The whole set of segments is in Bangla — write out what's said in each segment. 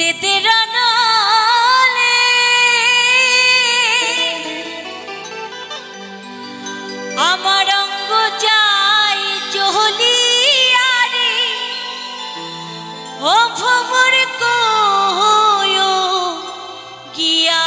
যেতে রানালে আমার অঙ্গ যাই চহলি আরে ও ভ্রমর গিয়া।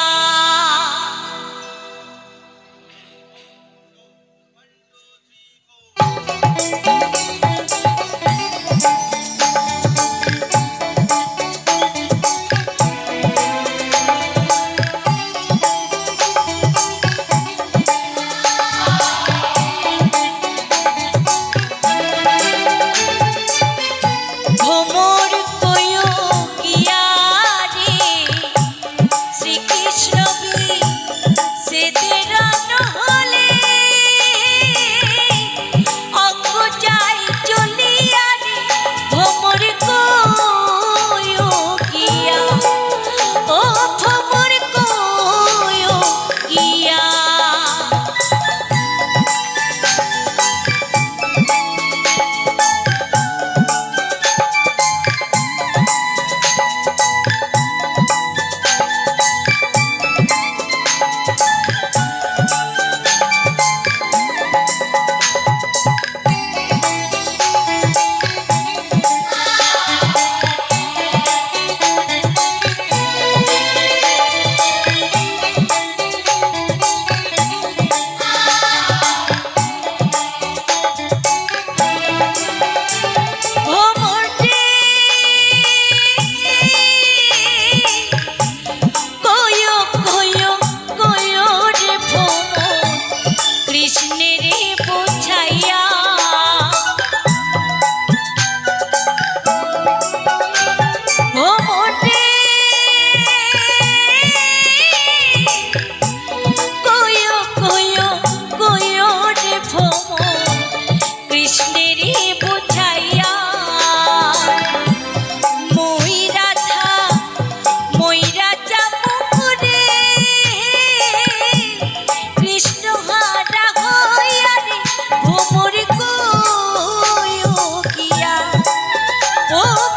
Oh.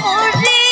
মরে